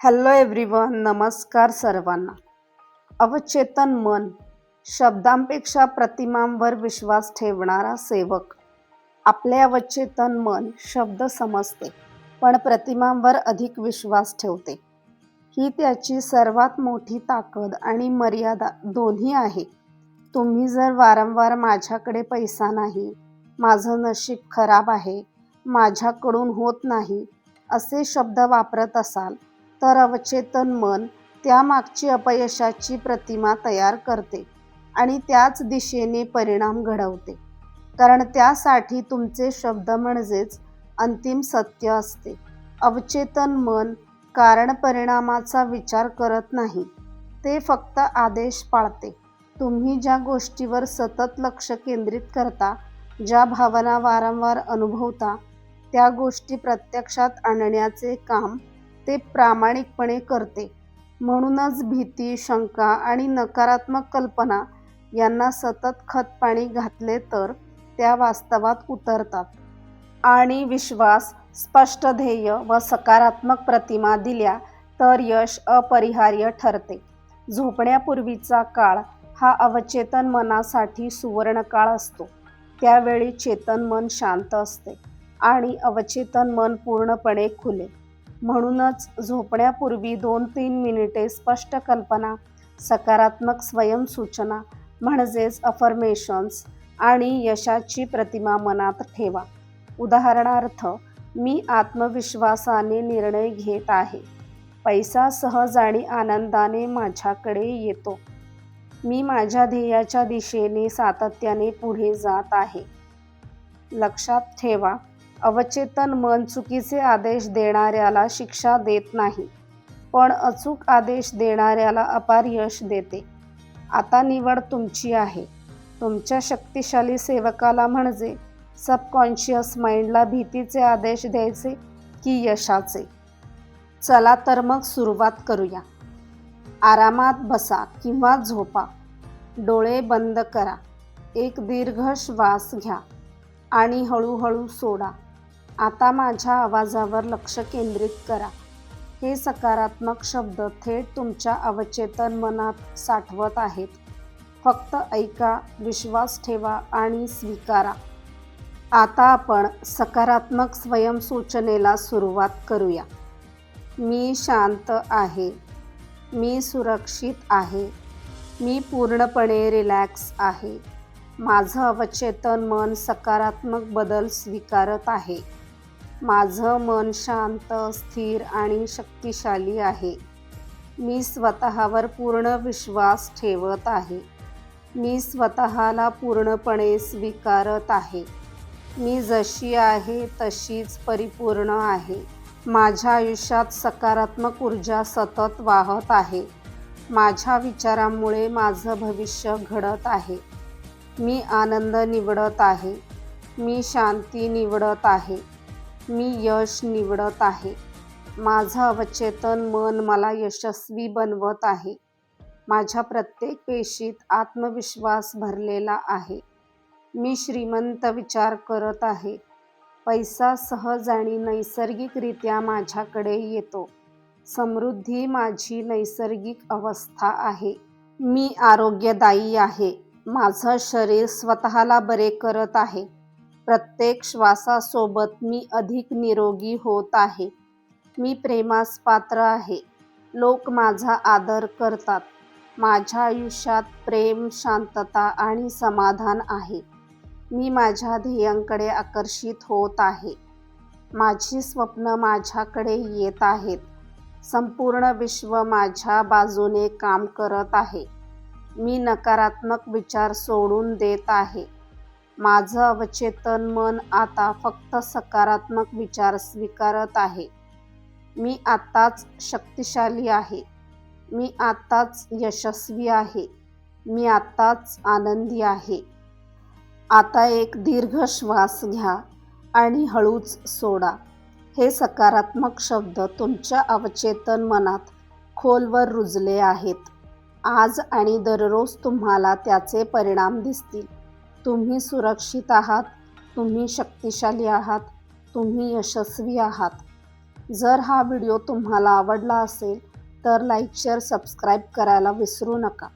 Hello everyone नमस्कार सर्वांना. अवचेतन मन शब्दांपेक्षा प्रतिमांवर विश्वास ठेवणारा सेवक. आपले अवचेतन मन शब्द समजते पण प्रतिमांवर अधिक विश्वास ठेवते. ही त्याची सर्वात मोठी ताकद आणि मर्यादा दोन्ही आहे. तुम्ही जर वारंवार माझ्याकडे पैसा नाही माझं नशीब खराब आहे माझ्याकडून होत नाही असे शब्द वापरत असाल तर अवचेतन मन त्यामागची अपयशाची प्रतिमा तयार करते आणि त्याच दिशेने परिणाम घडवते. कारण त्यासाठी तुमचे शब्द म्हणजेच अंतिम सत्य असते. अवचेतन मन कारण परिणामाचा विचार करत नाही ते फक्त आदेश पाळते. तुम्ही ज्या गोष्टीवर सतत लक्ष केंद्रित करता ज्या भावना वारंवार अनुभवता त्या गोष्टी प्रत्यक्षात आणण्याचे काम ते प्रामाणिकपणे करते. म्हणूनच भीती शंका आणि नकारात्मक कल्पना यांना सतत खतपाणी घातले तर त्या वास्तवात उतरतात. आणि विश्वास स्पष्ट ध्येय व सकारात्मक प्रतिमा दिल्या तर यश अपरिहार्य ठरते. झोपण्यापूर्वीचा काळ हा अवचेतन मनासाठी सुवर्णकाळ असतो. त्यावेळी चेतन मन शांत असते आणि अवचेतन मन पूर्णपणे खुले. म्हणूनच झोपण्यापूर्वी दोन तीन मिनिटे स्पष्ट कल्पना सकारात्मक स्वयंसूचना म्हणजेच अफर्मेशन्स आणि यशाची प्रतिमा मनात ठेवा. उदाहरणार्थ मी आत्मविश्वासाने निर्णय घेत आहे. पैसा सहज आणि आनंदाने माझ्याकडे येतो. मी माझ्या ध्येयाच्या दिशेने सातत्याने पुढे जात आहे. लक्षात ठेवा अवचेतन मन चुकीचे आदेश देणाऱ्याला शिक्षा देत नाही. पण अचूक आदेश देणाऱ्याला अपार यश देते. आता निवड तुमची आहे. तुमच्या शक्तिशाली सेवकाला म्हणजे सबकॉन्शियस माइंडला भीतीचे आदेश द्यायचे की यशाचे. चला तर मग सुरुवात करूया. आरामात बसा किंवा झोपा. डोळे बंद करा. एक दीर्घ श्वास घ्या आणि हळूहळू सोडा. आता माझ्या आवाजावर लक्ष केंद्रित करा. हे सकारात्मक शब्द थेट तुमच्या अवचेतन मनात साठवत आहेत. फक्त ऐका विश्वास ठेवा आणि स्वीकारा. आता आपण सकारात्मक स्वयंसूचनेला सुरुवात करूया. मी शांत आहे. मी सुरक्षित आहे. मी पूर्णपणे रिलॅक्स आहे. माझं अवचेतन मन सकारात्मक बदल स्वीकारत आहे. माझं मन शांत स्थिर आणि शक्तिशाली आहे. मी स्वतःवर पूर्ण विश्वास ठेवत आहे. मी स्वतःला पूर्णपणे स्वीकारत आहे. मी जशी आहे तशीच परिपूर्ण आहे. माझ्या आयुष्यात सकारात्मक ऊर्जा सतत वाहत आहे. माझ्या विचारांमुळे माझं भविष्य घडत आहे. मी आनंद निवडत आहे. मी शांती निवडत आहे. मी यश निवडत आहे. माझं अवचेतन मन मला यशस्वी बनवत आहे. माझ्या प्रत्येक पेशीत आत्मविश्वास भरलेला आहे. मी श्रीमंत विचार करत आहे. पैसा सहज आणि नैसर्गिकरित्या माझ्याकडे येतो. समृद्धी माझी नैसर्गिक अवस्था आहे. मी आरोग्यदायी आहे. माझं शरीर स्वतःला बरे करत आहे. प्रत्येक श्वासासोबत मी अधिक निरोगी होत आहे. मी प्रेमास पात्र आहे. लोक माझा आदर करतात. माझ्या आयुष्यात प्रेम शांतता आणि समाधान आहे. मी माझ्या ध्येयांकडे आकर्षित होत आहे. माझी स्वप्न माझ्याकडे येत आहेत. संपूर्ण विश्व माझ्या बाजूने काम करत आहे. मी नकारात्मक विचार सोडून देत आहे. माझं अवचेतन मन आता फक्त सकारात्मक विचार स्वीकारत आहे. मी आत्ताच शक्तिशाली आहे. मी आत्ताच यशस्वी आहे. मी आत्ताच आनंदी आहे. आता एक दीर्घ श्वास घ्या आणि हळूच सोडा. हे सकारात्मक शब्द तुमच्या अवचेतन मनात खोलवर रुजले आहेत. आज आणि दररोज तुम्हाला त्याचे परिणाम दिसतील. तुम्ही सुरक्षित आहात तुम्ही शक्तिशाली आहात तुम्ही यशस्वी आहात. जर हा व्हिडिओ तुम्हाला आवडला असेल तर लाईक शेअर सबस्क्राईब करायला विसरू नका.